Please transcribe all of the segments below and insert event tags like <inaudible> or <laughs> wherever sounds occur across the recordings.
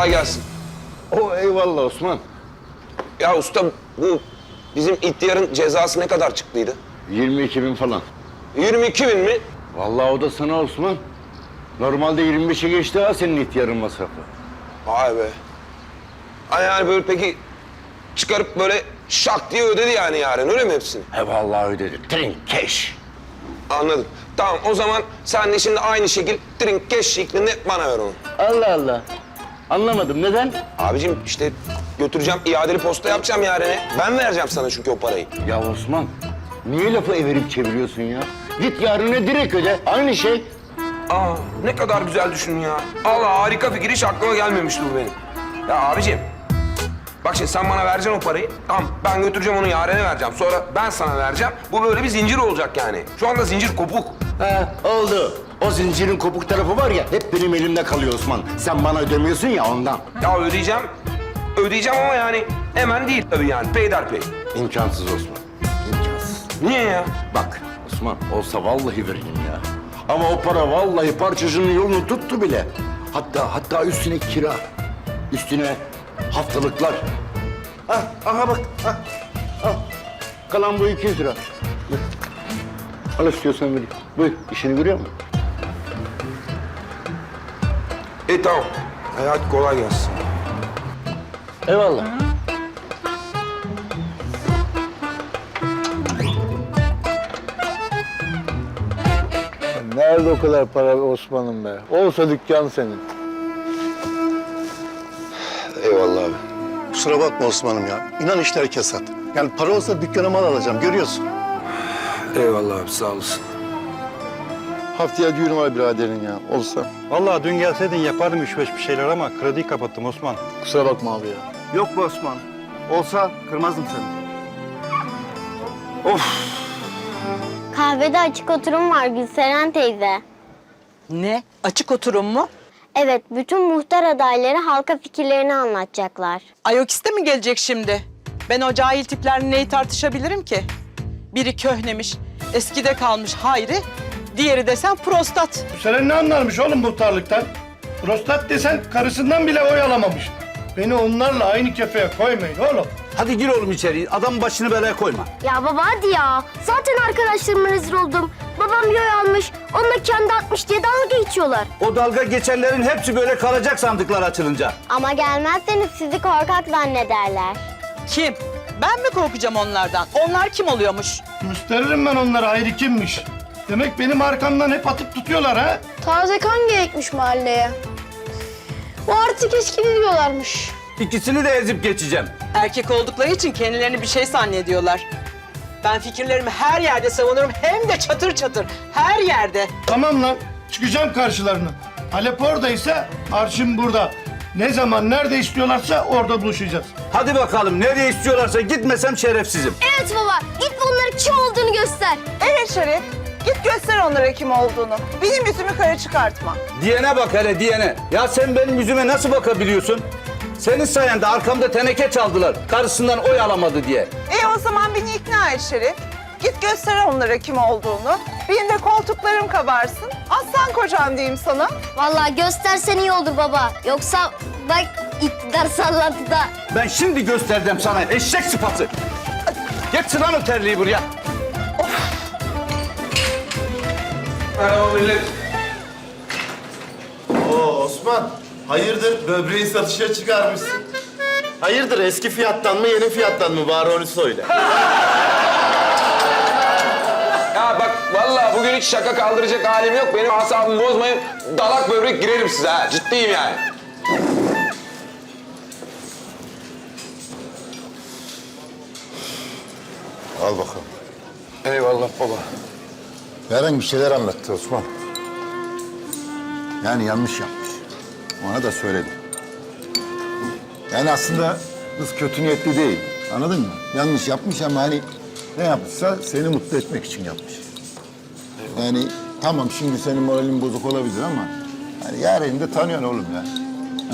kolay gelsin. O eyvallah Osman. Ya usta bu bizim ihtiyarın cezası ne kadar çıktıydı? 22 bin falan. 22 bin mi? Vallahi o da sana Osman. Normalde 25'e geçti ha senin ihtiyarın masrafı. Vay be. Ay yani böyle peki çıkarıp böyle şak diye ödedi yani yarın öyle mi hepsini? He vallahi ödedi. Trink cash. Anladım. Tamam o zaman sen de şimdi aynı şekil drink cash şeklinde bana ver onu. Allah Allah. Anlamadım neden? Abicim işte götüreceğim iadeli posta yapacağım yarene. Ben vereceğim sana çünkü o parayı. Ya Osman niye lafı evirip çeviriyorsun ya? Git yarına direkt öde. Aynı şey. Aa ne kadar güzel düşündün ya. Allah harika fikir hiç aklıma gelmemişti bu benim. Ya abicim bak şimdi sen bana vereceksin o parayı. Tamam ben götüreceğim onu yarene vereceğim. Sonra ben sana vereceğim. Bu böyle bir zincir olacak yani. Şu anda zincir kopuk. Ha oldu. O zincirin kopuk tarafı var ya hep benim elimde kalıyor Osman. Sen bana ödemiyorsun ya ondan. Ya ödeyeceğim. Ödeyeceğim ama yani hemen değil tabii yani peyderpey. İmkansız Osman. İmkansız. Niye ya? Bak Osman olsa vallahi veririm ya. Ama o para vallahi parçacının yolunu tuttu bile. Hatta hatta üstüne kira. Üstüne haftalıklar. Ah, aha bak. Ah, al. Kalan bu 200 lira. Al istiyorsan vereyim. Buyur. işini görüyor musun? E tamam. Hadi kolay gelsin. Eyvallah. Nerede o kadar para be Osman'ım be? Olsa dükkan senin. Eyvallah abi. Kusura bakma Osman'ım ya. İnan işler kesat. Yani para olsa dükkana mal alacağım görüyorsun. Eyvallah abi sağ olasın. Haftaya düğün var biraderin ya olsa. Vallahi dün gelseydin yapardım üç beş bir şeyler ama krediyi kapattım Osman. Kusura bakma abi ya. Yok be Osman. Olsa kırmazdım seni. Kahvede açık oturum var Gülseren teyze. Ne? Açık oturum mu? Evet, bütün muhtar adayları halka fikirlerini anlatacaklar. Ayokiste mi gelecek şimdi? Ben o cahil tiplerle neyi tartışabilirim ki? Biri köhnemiş, eskide kalmış Hayri, diğeri desen prostat. Selen ne anlarmış oğlum muhtarlıktan? Prostat desen karısından bile oy alamamış. Beni onlarla aynı kefeye koymayın oğlum. Hadi gir oğlum içeri. Adam başını belaya koyma. Ya baba hadi ya. Zaten arkadaşlarıma rezil oldum. Babam yoy almış, onunla kendi atmış diye dalga geçiyorlar. O dalga geçenlerin hepsi böyle kalacak sandıklar açılınca. Ama gelmezseniz sizi korkak zannederler. Kim? Ben mi korkacağım onlardan? Onlar kim oluyormuş? Gösteririm ben onlara ayrı kimmiş. Demek benim arkamdan hep atıp tutuyorlar ha? Taze kan gerekmiş mahalleye. Bu artık eskidi diyorlarmış. İkisini de ezip geçeceğim. Erkek oldukları için kendilerini bir şey zannediyorlar. Ben fikirlerimi her yerde savunurum hem de çatır çatır. Her yerde. Tamam lan çıkacağım karşılarına. Halep oradaysa arşım burada. Ne zaman nerede istiyorlarsa orada buluşacağız. Hadi bakalım nereye istiyorlarsa gitmesem şerefsizim. Evet baba, git onlara kim olduğunu göster. Evet Şerif. Git göster onlara kim olduğunu. Benim yüzümü kara çıkartma. Diyene bak hele diyene. Ya sen benim yüzüme nasıl bakabiliyorsun? Senin sayende arkamda teneke çaldılar. Karısından oy alamadı diye. E o zaman beni ikna et Şerif. Git göster onlara kim olduğunu. Benim de koltuklarım kabarsın. Aslan kocam diyeyim sana. Vallahi göstersen iyi olur baba. Yoksa bak iktidar sallantıda. Ben şimdi göstereceğim sana eşek sıfatı. Geç sıran o terliği buraya. Merhaba millet. Oo Osman hayırdır böbreği satışa çıkarmışsın. Hayırdır eski fiyattan mı yeni fiyattan mı bari onu söyle. <laughs> Ya bak vallahi bugün hiç şaka kaldıracak halim yok. Benim asabımı bozmayın. Dalak böbrek girerim size ha. Ciddiyim yani. Al bakalım. Eyvallah baba. Eren bir şeyler anlattı Osman. Yani yanlış yapmış. Ona da söyledim. Yani aslında kız kötü niyetli değil. Anladın mı? Yanlış yapmış ama hani ne yapmışsa seni mutlu etmek için yapmış. Yani tamam şimdi senin moralin bozuk olabilir ama hani Yaren'i de tanıyorsun oğlum ya.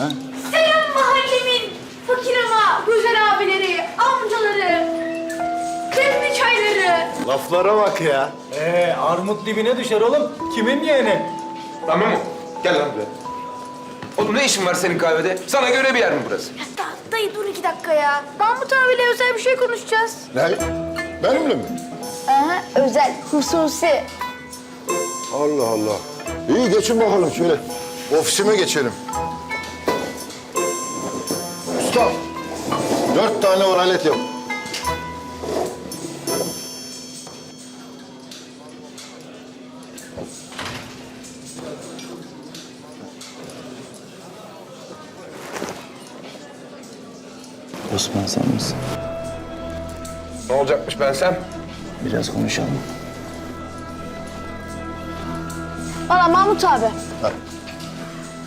Ha? Selam mahallemin fakir ama güzel abileri, Laflara bak ya. Ee, armut dibine düşer oğlum. Kimin yeğeni? Tamam mı? Gel lan buraya. Oğlum ne işin var senin kahvede? Sana göre bir yer mi burası? Da- dayı dur iki dakika ya. Mahmut abiyle özel bir şey konuşacağız. Ne? Benimle mi? Aha, özel, hususi. Allah Allah. İyi geçin bakalım şöyle. Ofisime geçelim. Usta. Dört tane oralet yap. Osman sen misin? Ne olacakmış ben sen? Biraz konuşalım. Valla Mahmut abi. Ha.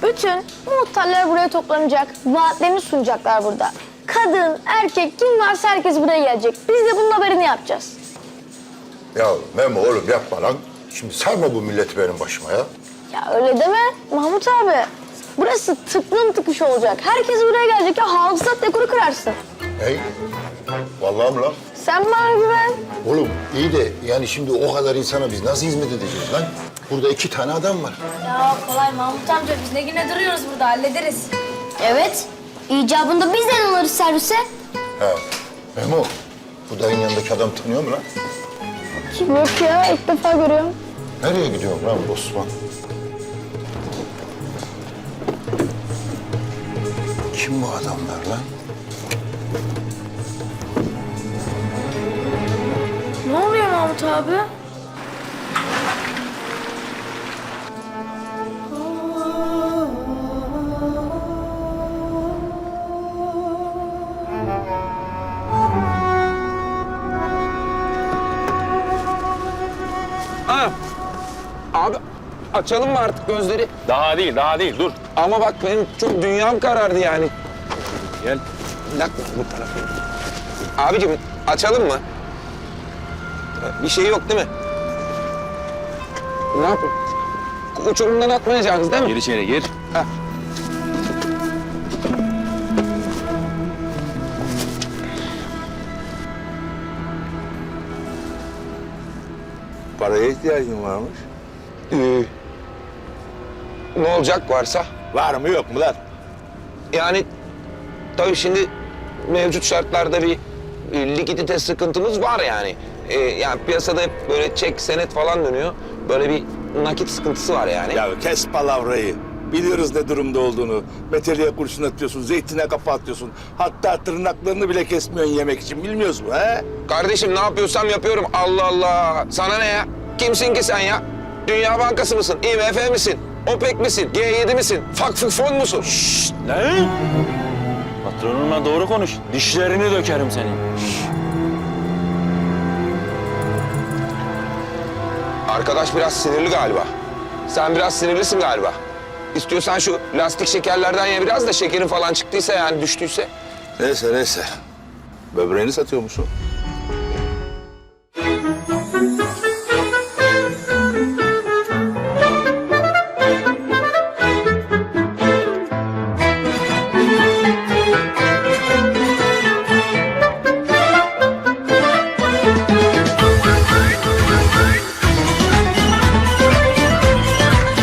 Bütün muhtarlar buraya toplanacak. Vaatlerini sunacaklar burada. Kadın, erkek, kim varsa herkes buraya gelecek. Biz de bunun haberini yapacağız. Ya Memo oğlum yapma lan. Şimdi sarma bu milleti benim başıma ya. Ya öyle deme Mahmut abi. Burası tıklım tıkış olacak. Herkes buraya gelecek ya. Hafızat dekoru kırarsın. Hey. Vallahi mi lan? Sen bana güven. Oğlum iyi de yani şimdi o kadar insana biz nasıl hizmet edeceğiz lan? Burada iki tane adam var. Ya kolay Mahmut amca biz ne güne duruyoruz burada hallederiz. Evet. İcabında bizden alırız servise. He. Memo, bu dayın yanındaki adam tanıyor mu lan? Kim yok ya ilk defa görüyorum. Nereye gidiyorsun lan bu Osman? Kim bu adamlar lan? Ne oluyor Mahmut abi? Açalım mı artık gözleri? Daha değil, daha değil. Dur. Ama bak benim çok dünyam karardı yani. Gel. Bir dakika bu tarafa. Abicim açalım mı? Bir şey yok değil mi? Ne yap? Uçurumdan atmayacaksınız değil mi? Gir içeri gir. Ha. Paraya ihtiyacın varmış. Ee, ne olacak varsa? Var mı yok mu lan? Yani tabii şimdi mevcut şartlarda bir e, likidite sıkıntımız var yani. Ee, yani piyasada hep böyle çek, senet falan dönüyor. Böyle bir nakit sıkıntısı var yani. Ya kes palavrayı. Biliyoruz ne durumda olduğunu. Meteliğe kurşun atıyorsun, zeytine kafa atıyorsun. Hatta tırnaklarını bile kesmiyorsun yemek için. Bilmiyoruz mu he? Kardeşim ne yapıyorsam yapıyorum. Allah Allah. Sana ne ya? Kimsin ki sen ya? Dünya Bankası mısın? IMF misin? OPEC misin? G7 misin? Fakfufon musun? Ne? Patronunla doğru konuş. Dişlerini dökerim senin. Arkadaş biraz sinirli galiba. Sen biraz sinirlisin galiba. İstiyorsan şu lastik şekerlerden ye biraz da şekerin falan çıktıysa yani düştüyse. Neyse neyse. Böbreğini satıyor musun?